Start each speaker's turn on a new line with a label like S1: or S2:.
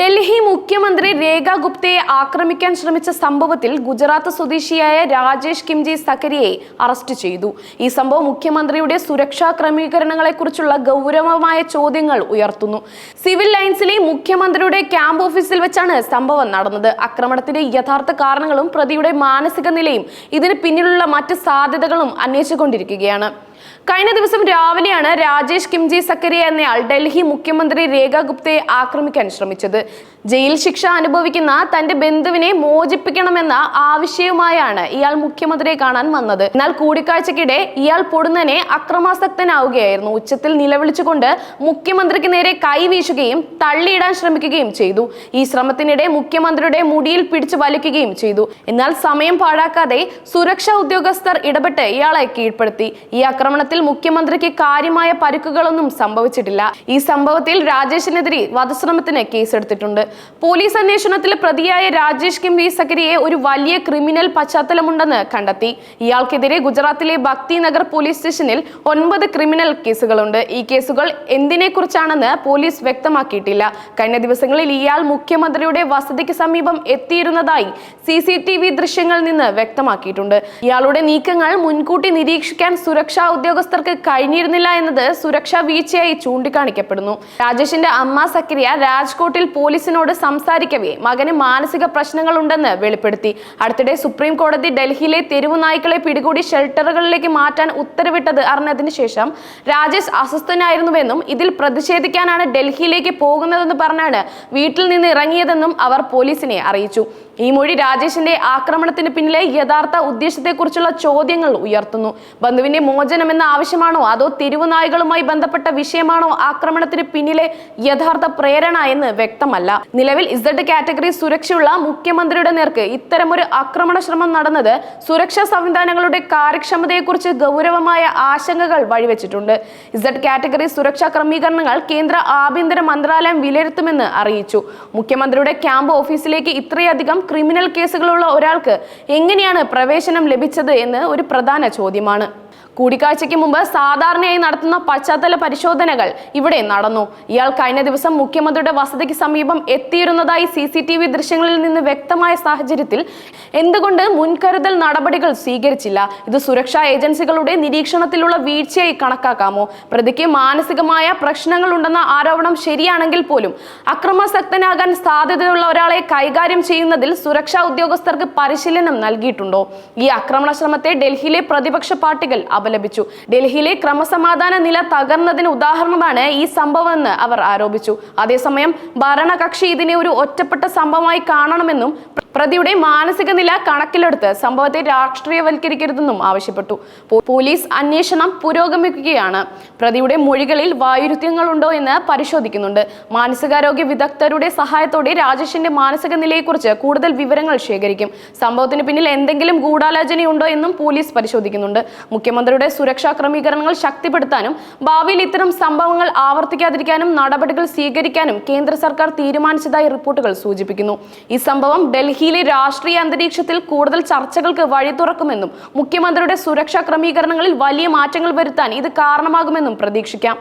S1: ഡൽഹി മുഖ്യമന്ത്രി രേഖ ഗുപ്തയെ ആക്രമിക്കാൻ ശ്രമിച്ച സംഭവത്തിൽ ഗുജറാത്ത് സ്വദേശിയായ രാജേഷ് കിംജി സക്കരിയെ അറസ്റ്റ് ചെയ്തു. ഈ സംഭവം മുഖ്യമന്ത്രിയുടെ സുരക്ഷാ ക്രമീകരണങ്ങളെക്കുറിച്ചുള്ള ഗൗരവമായ ചോദ്യങ്ങൾ ഉയർത്തുന്നു. സിവിൽ ലൈൻസിലെ മുഖ്യമന്ത്രിയുടെ ക്യാമ്പ് ഓഫീസിൽ വെച്ചാണ് സംഭവം നടന്നത്. ആക്രമണത്തിന്റെ യഥാർത്ഥ കാരണങ്ങളും പ്രതിയുടെ മാനസിക നിലയും ഇതിന് പിന്നിലുള്ള മറ്റ് സാധ്യതകളും അന്വേഷിച്ചുകൊണ്ടിരിക്കുകയാണ്. കഴിഞ്ഞ ദിവസം രാവിലെയാണ് രാജേഷ് കിംജി സക്കരിയ എന്നയാൾ ഡൽഹി മുഖ്യമന്ത്രി രേഖ ഗുപ്തയെ ആക്രമിക്കാൻ ശ്രമിച്ചത്. ജയിൽ ശിക്ഷ അനുഭവിക്കുന്ന തന്റെ ബന്ധുവിനെ മോചിപ്പിക്കണമെന്ന ആവശ്യവുമായാണ് ഇയാൾ മുഖ്യമന്ത്രിയെ കാണാൻ വന്നത്. എന്നാൽ കൂടിക്കാഴ്ചക്കിടെ ഇയാൾ പൊടുന്നനെ അക്രമാസക്തനാവുകയായിരുന്നു. ഉച്ചത്തിൽ നിലവിളിച്ചുകൊണ്ട് മുഖ്യമന്ത്രിക്ക് നേരെ കൈവീശുകയും തള്ളിയിടാൻ ശ്രമിക്കുകയും ചെയ്തു. ഈ ശ്രമത്തിനിടെ മുഖ്യമന്ത്രിയുടെ മുടിയിൽ പിടിച്ചു വലിക്കുകയും ചെയ്തു. എന്നാൽ സമയം പാഴാക്കാതെ സുരക്ഷാ ഉദ്യോഗസ്ഥർ ഇടപെട്ട് ഇയാളെ കീഴ്പ്പെടുത്തി. ഈ ആക്രമണത്തിൽ മുഖ്യമന്ത്രിക്ക് കാര്യമായ പരുക്കുകളൊന്നും സംഭവിച്ചിട്ടില്ല. ഈ സംഭവത്തിൽ രാജേഷിനെതിരെ വധശ്രമത്തിന് കേസെടുത്തിട്ടുണ്ട്. പോലീസ് അന്വേഷണത്തിൽ പ്രതിയായ രാജേഷ് കിം വി സക്കരിയെ ഒരു വലിയ ക്രിമിനൽ പശ്ചാത്തലമുണ്ടെന്ന് കണ്ടെത്തി. ഇയാൾക്കെതിരെ ഗുജറാത്തിലെ ഭക്തി നഗർ പോലീസ് സ്റ്റേഷനിൽ ഒൻപത് ക്രിമിനൽ കേസുകളുണ്ട്. ഈ കേസുകൾ എന്തിനെ കുറിച്ചാണെന്ന് പോലീസ് വ്യക്തമാക്കിയിട്ടില്ല. കഴിഞ്ഞ ദിവസങ്ങളിൽ ഇയാൾ മുഖ്യമന്ത്രിയുടെ വസതിക്ക് സമീപം എത്തിയിരുന്നതായി സി സി ടി വി ദൃശ്യങ്ങളിൽ നിന്ന് വ്യക്തമാക്കിയിട്ടുണ്ട്. ഇയാളുടെ നീക്കങ്ങൾ മുൻകൂട്ടി നിരീക്ഷിക്കാൻ സുരക്ഷാ ഉദ്യോഗസ്ഥർക്ക് കഴിഞ്ഞിരുന്നില്ല എന്നത് സുരക്ഷാ വീഴ്ചയായി ചൂണ്ടിക്കാണിക്കപ്പെടുന്നു. രാജേഷിന്റെ അമ്മ സക്രിയ രാജ്കോട്ടിൽ പോലീസിനോട് സംസാരിക്കവേ മകന് മാനസിക പ്രശ്നങ്ങളുണ്ടെന്ന് വെളിപ്പെടുത്തി. അടുത്തിടെ സുപ്രീം കോടതി ഡൽഹിയിലെ തെരുവു നായ്ക്കളെ പിടികൂടി ഷെൽട്ടറുകളിലേക്ക് മാറ്റാൻ ഉത്തരവിട്ടത് അറിഞ്ഞതിന് ശേഷം രാജേഷ് അസ്വസ്ഥനായിരുന്നുവെന്നും ഇതിൽ പ്രതിഷേധിക്കാനാണ് ഡൽഹിയിലേക്ക് പോകുന്നതെന്ന് പറഞ്ഞാണ് വീട്ടിൽ നിന്ന് ഇറങ്ങിയതെന്നും അവർ പോലീസിനെ അറിയിച്ചു. ഈ മൊഴി രാജേഷിന്റെ ആക്രമണത്തിന് പിന്നിലെ യഥാർത്ഥ ഉദ്ദേശത്തെക്കുറിച്ചുള്ള ചോദ്യങ്ങൾ ഉയർത്തുന്നു. ബന്ധുവിന്റെ മോചനം എന്ന ആവശ്യമാണോ? അതോ തെരുവുനായ്കളുമായി ബന്ധപ്പെട്ട വിഷയമാണോ ആക്രമണത്തിന് പിന്നിലെ യഥാർത്ഥ പ്രേരണ എന്ന് വ്യക്തമല്ല. നിലവിൽ ഇസഡ് കാറ്റഗറി സുരക്ഷയുള്ള മുഖ്യമന്ത്രിയുടെ നേർക്ക് ഇത്തരമൊരു ആക്രമണ ശ്രമം നടന്നത് സുരക്ഷാ സംവിധാനങ്ങളുടെ കാര്യക്ഷമതയെക്കുറിച്ച് ഗൗരവമായ ആശങ്കകൾ വഴിവെച്ചിട്ടുണ്ട്. ഇസഡ് കാറ്റഗറി സുരക്ഷാ ക്രമീകരണങ്ങൾ കേന്ദ്ര ആഭ്യന്തര മന്ത്രാലയം വിലയിരുത്തുമെന്ന് അറിയിച്ചു. മുഖ്യമന്ത്രിയുടെ ക്യാമ്പ് ഓഫീസിലേക്ക് ഇത്രയധികം ക്രിമിനൽ കേസുകളുള്ള ഒരാൾക്ക് എങ്ങനെയാണ് പ്രവേശനം ലഭിച്ചത് എന്ന് ഒരു പ്രധാന ചോദ്യമാണ്. കൂടിക്കാഴ്ചയ്ക്ക് മുമ്പ് സാധാരണയായി നടത്തുന്ന പശ്ചാത്തല പരിശോധനകൾ ഇവിടെ നടന്നു. ഇയാൾ കഴിഞ്ഞ ദിവസം മുഖ്യമന്ത്രിയുടെ വസതിക്ക് സമീപം എത്തിയിരുന്നതായി സി സി ടി വി ദൃശ്യങ്ങളിൽ നിന്ന് വ്യക്തമായ സാഹചര്യത്തിൽ എന്തുകൊണ്ട് മുൻകരുതൽ നടപടികൾ സ്വീകരിച്ചില്ല? ഇത് സുരക്ഷാ ഏജൻസികളുടെ നിരീക്ഷണത്തിലുള്ള വീഴ്ചയായി കണക്കാക്കാമോ? പ്രതിക്ക് മാനസികമായ പ്രശ്നങ്ങൾ ഉണ്ടെന്ന ആരോപണം ശരിയാണെങ്കിൽ പോലും അക്രമാസക്തനാകാൻ സാധ്യതയുള്ള ഒരാളെ കൈകാര്യം ചെയ്യുന്നതിൽ സുരക്ഷാ ഉദ്യോഗസ്ഥർക്ക് പരിശീലനം നൽകിയിട്ടുണ്ടോ? ഈ ആക്രമണ ശ്രമത്തെ ഡൽഹിയിലെ പ്രതിപക്ഷ പാർട്ടികൾ അപലപിച്ചു. ഡൽഹിയിലെ ക്രമസമാധാന നില തകർന്നതിന് ഉദാഹരണമാണ് ഈ സംഭവമെന്ന് അവർ ആരോപിച്ചു. അതേസമയം ഭരണകക്ഷി ഇതിനെ ഒരു ഒറ്റപ്പെട്ട സംഭവമായി കാണണമെന്നും പ്രതിയുടെ മാനസിക നില കണക്കിലെടുത്ത് സംഭവത്തെ രാഷ്ട്രീയവൽക്കരിക്കരുതെന്നും ആവശ്യപ്പെട്ടു. പോലീസ് അന്വേഷണം പുരോഗമിക്കുകയാണ്. പ്രതിയുടെ മൊഴികളിൽ വൈരുദ്ധ്യങ്ങളുണ്ടോ എന്ന് പരിശോധിക്കുന്നുണ്ട്. മാനസികാരോഗ്യ വിദഗ്ധരുടെ സഹായത്തോടെ രാജേഷിന്റെ മാനസിക നിലയെക്കുറിച്ച് കൂടുതൽ വിവരങ്ങൾ ശേഖരിക്കും. സംഭവത്തിന് പിന്നിൽ എന്തെങ്കിലും ഗൂഢാലോചനയുണ്ടോ എന്നും പോലീസ് പരിശോധിക്കുന്നുണ്ട്. മുഖ്യമന്ത്രിയുടെ സുരക്ഷാ ക്രമീകരണങ്ങൾ ശക്തിപ്പെടുത്താനും ഭാവിയിൽ ഇത്തരം സംഭവങ്ങൾ ആവർത്തിക്കാതിരിക്കാനും നടപടികൾ സ്വീകരിക്കാനും കേന്ദ്ര സർക്കാർ തീരുമാനിച്ചതായി റിപ്പോർട്ടുകൾ സൂചിപ്പിക്കുന്നു. ഈ സംഭവം ഡൽഹിയിലെ രാഷ്ട്രീയ അന്തരീക്ഷത്തിൽ കൂടുതൽ ചർച്ചകൾക്ക് വഴി തുറക്കുമെന്നും മുഖ്യമന്ത്രിയുടെ സുരക്ഷാ ക്രമീകരണങ്ങളിൽ വലിയ മാറ്റങ്ങൾ വരുത്താൻ ഇത് കാരണമാകുമെന്നും പ്രതീക്ഷിക്കാം.